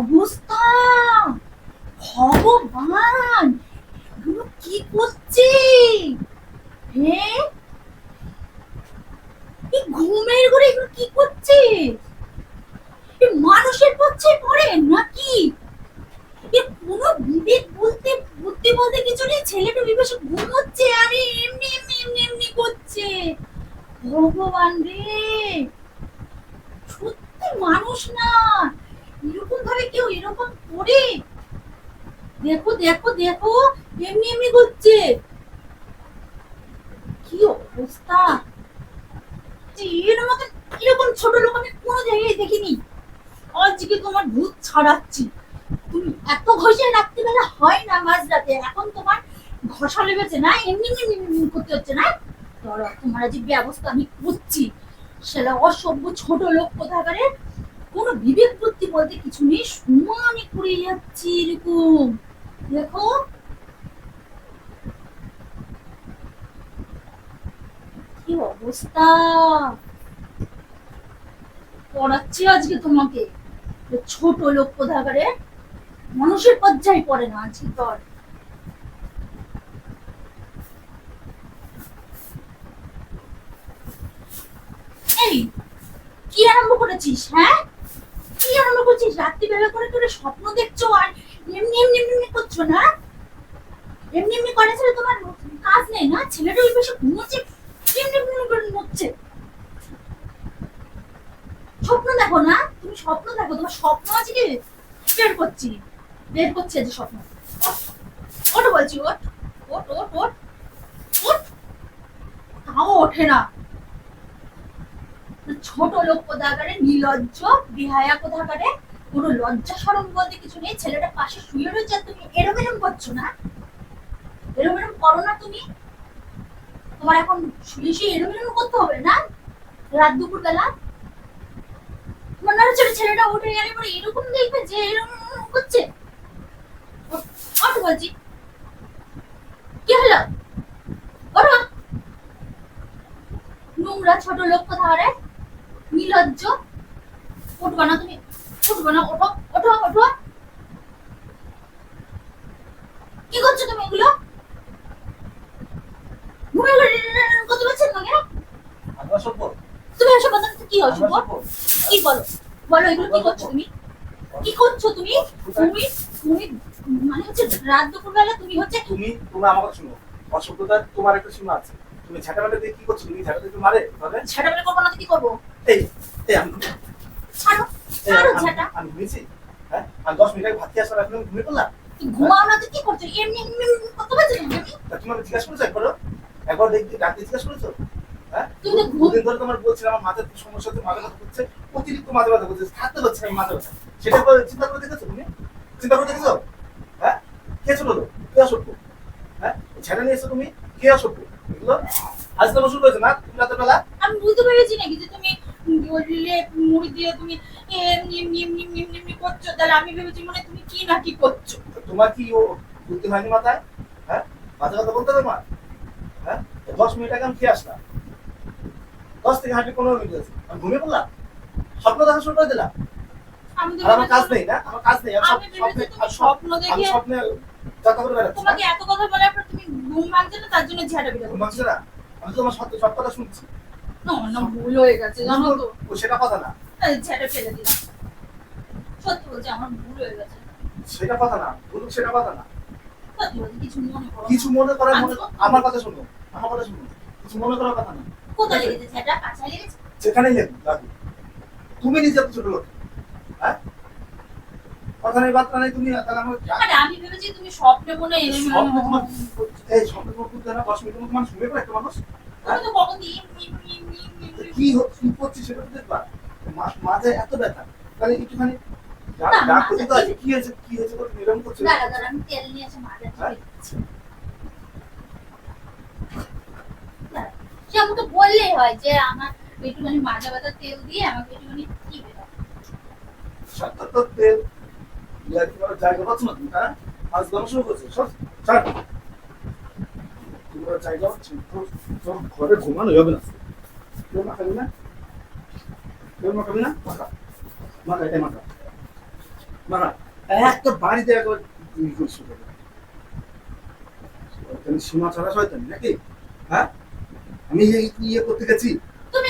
অবস্থা ভগবান, এগুলো কি করছে? হ্যাঁ এই ঘুমের ঘরে এগুলো কি করছে? মানুষের পচ্ছে পড়ে নাকি? এ কোনো বিবেক বলতে, বুদ্ধি বলতে কিছু নেই? ছেলেটা বিবেশে ঘুমোচ্ছে, আরে এমনি এমনি এমনি এমনি করছে। ভগবান রে, সত্যি মানুষ না। এরকম ভাবে কেউ এরকম করে? দেখো দেখো দেখো, এমনি এমনি করছে কি অবস্থা? এর মতন এরকম ছোট লোক আমি কোনো জায়গায় দেখিনি। আজকে তোমার ভূত ছাড়াচ্ছি। তুমি এত রাখতে গেলে হয় না মাঝরাতে। এখন তোমার ঘষা লেগেছে না? এমনি এমনি করতে হচ্ছে না? তোমার যে ব্যবস্থা আমি করছি, সেটা অসভ্য ছোট লোক কোথাকারে কোনো বিবেক বুদ্ধি বলতে কিছু নেই। সমানে করে যাচ্ছি এরকম। দেখো। কি অবস্থা? পড়াচ্ছি আজকে তোমাকে। ছোট লোক কোথাকারে মানুষের পর্যায়ে পড়ে না আজকে তোর এই, কি আরম্ভ করেছিস হ্যাঁ? করছিস রাত্রিবেলা করে করে স্বপ্ন দেখছ আর এমনি এমনি এমনি করছ না? এমনি এমনি করে ছেলে তোমার কাজ নেই না? ছেলেটা ওই পাশে ঘুমোচ্ছে, এমনি এমনি করে ঘুমোচ্ছে স্বপ্ন দেখো না? তুমি স্বপ্ন দেখো? তোমার স্বপ্ন আছে কি? বের করছি। বের যে স্বপ্ন। ওঠ বলছি, ওঠ ওঠ ওঠ ওঠ ওঠ। তাও ওঠে না। ছোট লোক কোথাকারে নির্লজ্জ বিহায়া কোথাকারে কোনো লজ্জা সরম বলতে কিছু নেই, ছেলেটা পাশে শুয়ে রয়েছে তুমি এরম এরম করছ না? এরম এরম করো না তুমি। তোমার এখন শুয়ে শুয়ে এরম এরম করতে হবে না? রাত দুপুর বেলা হচ্ছে ওই ছেলেটা উঠে গেলে পরে এরকম দেখবে যে এরকম করছে। ওঠ বলছি। কি হলো? ওঠো। নোংরা ছোট লোক কোথাকারে নির্লজ্জ। উঠবা না তুমি। উঠবা না ওঠো ওঠো ওঠো। কি করছ তুমি এগুলো? ঘুমে ঘুরে করতে পারছেন না কেন? আমরা সভ্য তুমি এসব কথা কি আমরা কি বলো? বলো এগুলো কি করছ তুমি? কি করছ তুমি? তুমি তুমি মানে হচ্ছে রাত তুমি হচ্ছে তুমি তুমি আমার কথা শুনো। অসভ্যতা তোমার একটা সীমা আছে। তুমি দিয়ে কি করছ? তুমি ঝাঁটাতে একটু মারে? করব না তো কি করব? এই এই আমি ছাড়ো ছাড়ো আমি ঘুমিয়েছি হ্যাঁ আমি দশ মিনিট আগে ভাত খেয়ে আসার এখন ঘুমিয়ে পড়লাম। ঘুমাও না তো কি করছ? এমনি এমনি এমনি? করতে তুমি তা জিজ্ঞাসা করেছ একবারও? একবার দেখতে ডাক্তার জিজ্ঞাসা করেছ? হ্যাঁ? তুমি ঘুম- দুদিন ধরে তোমার বলছিল আমার মাথার সমস্যা হচ্ছে মাথা ব্যথা করছে অতিরিক্ত মাথা ব্যথা করছে থাকতে পারছে না আমি মাথা ব্যথা। সেটা করে চিন্তা করে দেখেছ তুমি? চিন্তা করে দেখেছ? হ্যাঁ? কে তো কে অসভ্য? হ্যাঁ? ছেড়ে নিয়েছো তুমি কে অসভ্য? এগুলো আজ তো শুরু করেছে না? তুমি রাতের বেলা? আমি বুঝতে পেরেছি নাকি যে তুমি বললে মুড়ি দিয়ে তুমি এমনি এমনি এমনি এমনি এমনি এমনি করছ তাহলে আমি ভেবেছি মানে তুমি কি না কি করছ? তোমার কি ও বুদ্ধি হয়নি মাথায়? হ্যাঁ? মাথা কথা বলতে হবে আমার হ্যাঁ? দশ মিনিট আগে আমি খেয়ে আসলাম। দশ থেকে হাঁটি পনেরো মিনিট আছে আমি ঘুমিয়ে পড়লাম? স্বপ্ন দেখা শুরু করে দিলাম? আমার কাজ নেই না? আমার কাজ নেই। স্বপ্নে- দেখে স্বপ্নে তোমাকে এত কথা বলার পর তুমি ঘুম ভাঙছে না? তার জন্য ঝাড়া বিড়া ঘুম ভাঙছে না? আমি তোমার সব কথা শুনছি। না না ভুল হয়ে গেছে জানো তো ও সেটা কথা না এই ফেলে দিলাম সত্যি বলছি আমার ভুল হয়ে গেছে সেটা কথা না বলুক সেটা কথা না কিছু মনে করো কিছু মনে করার মনে আমার কথা শুনো আমার কথা শুনো কিছু মনে করার কথা না কোথায় লেগেছে ঝাড়া কাছে লেগেছে যেখানেই লেখো তুমি নিজে এত ছোট লোক। হ্যাঁ? কথা নেই বার্তা নেই তুমি তাহলে আমার আমি ভেবেছি তুমি স্বপ্নে মনে স্বপ্নে তোমার এই স্বপ্নে তোমার বুঝতে না দশ মিনিটের মধ্যে মানুষ ঘুমিয়ে পড়ে একটা মানুষ। তুমি তো কখন দিয়ে এমনি এমনি এমনি এমনি এমনি কি হচ্ছে কি করছি সেটা তো দেখবা। মাঝে এত ব্যথা। তাহলে একটুখানি ডাক- না, ডাক মাঝে করতে তো আছে কি? হয়েছে কি হয়েছে বলে তুমি এরকম দাঁড়া দাঁড়া আমি তেল নিয়ে এসে মাজা? ধুয়ে দিচ্ছি। দাঁড়া, সে আমাকে বললেই হয় যে আমার একটুখানি মাজা ব্যথা তেল দিয়ে আমাকে একটুখানি কি বেরো তো তেল। ইয়ার কি বলে জায়গা পাচ্ছ না তুমি? হ্যাঁ? আজ গরম শুরু করছ সব ছাড়। তোমার জায়গা হচ্ছে তোর তোর ঘরে ঘুমানো যাবে না। না একটা বাড়িতে একবার তুমি করছ শয়তানি সীমা ছাড়া শয়তানি নাকি হ্যাঁ আমি ইয়ে করতে গেছি তুমি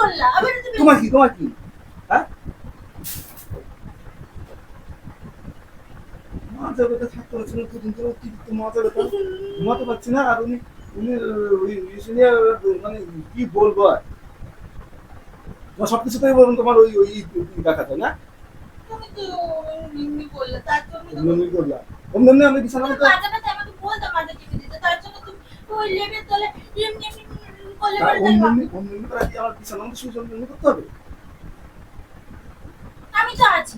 করলা আবার তুমি তোমার কি তোমার কি হ্যাঁ থাকতে পারছি না দুদিন ধরে অতিরিক্ত মজা করতে ঘুমাতে পারছি না আর উনি উনি মানে কি বলব আর তোমার সব কিছুতেই বলুন তোমার ওই ওই দেখাতে না? তুমি তো তার জন্য তো অমনি অমনি আমি বিছানা মতো এমনি এমনি করতে হবে? আমি তো আছি।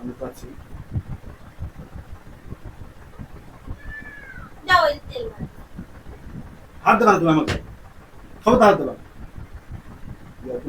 আমি তো আছি। হাত দেবা তুমি আমাকে। খবর হাত দেবা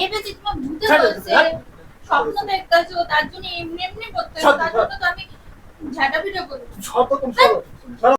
আমি যে তোমার ভূতে বলছে স্বপ্ন দেখতেছো তার জন্য এমনি এমনি করতেছো তার জন্য তো আমি ঝাঁটা পিটা করি। সব রকম সব